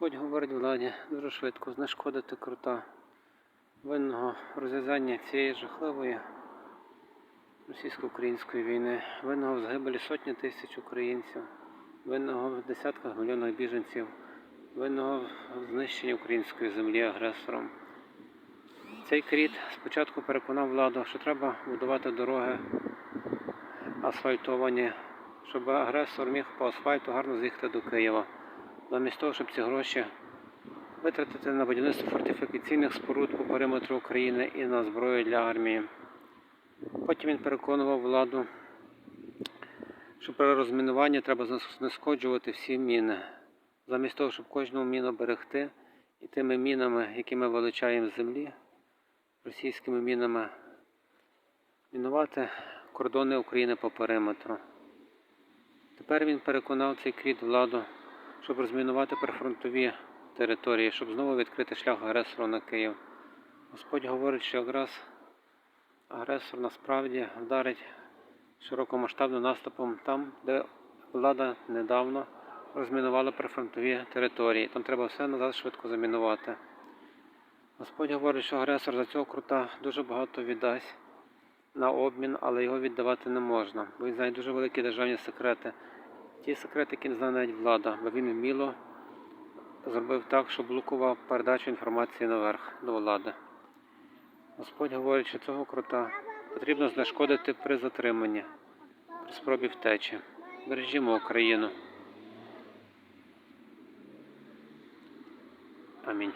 Господь говорить владі дуже швидко. Знешкодити крута. Винного розв'язання цієї жахливої російсько-української війни, винного в загибелі сотні тисяч українців, винного в десятках мільйонах біженців, винного в знищенні української землі агресором. Цей кріт спочатку переконав владу, що треба будувати дороги асфальтовані, щоб агресор міг по асфальту гарно з'їхати до Києва. Замість того, щоб ці гроші витратити на будівництво фортифікаційних споруд по периметру України і на зброю для армії. Потім він переконував владу, що при розмінуванні треба знешкоджувати всі міни. Замість того, щоб кожну міну берегти і тими мінами, які ми вилучаємо з землі, російськими мінами, мінувати кордони України по периметру. Тепер він переконав цей кріт владу, щоб розмінувати прифронтові території, щоб знову відкрити шлях агресору на Київ. Господь говорить, що якраз агресор насправді вдарить широкомасштабним наступом там, де влада недавно розмінувала прифронтові території. Там треба все назад швидко замінувати. Господь говорить, що агресор за цього крута дуже багато віддасть на обмін, але його віддавати не можна, бо він знає дуже великі державні секрети. Ті секрети, які не знає навіть влада, бо він вміло зробив так, що блокував передачу інформації наверх до влади. Господь говорить, що цього крута потрібно знешкодити при затриманні, при спробі втечі. Бережімо Україну. Амінь.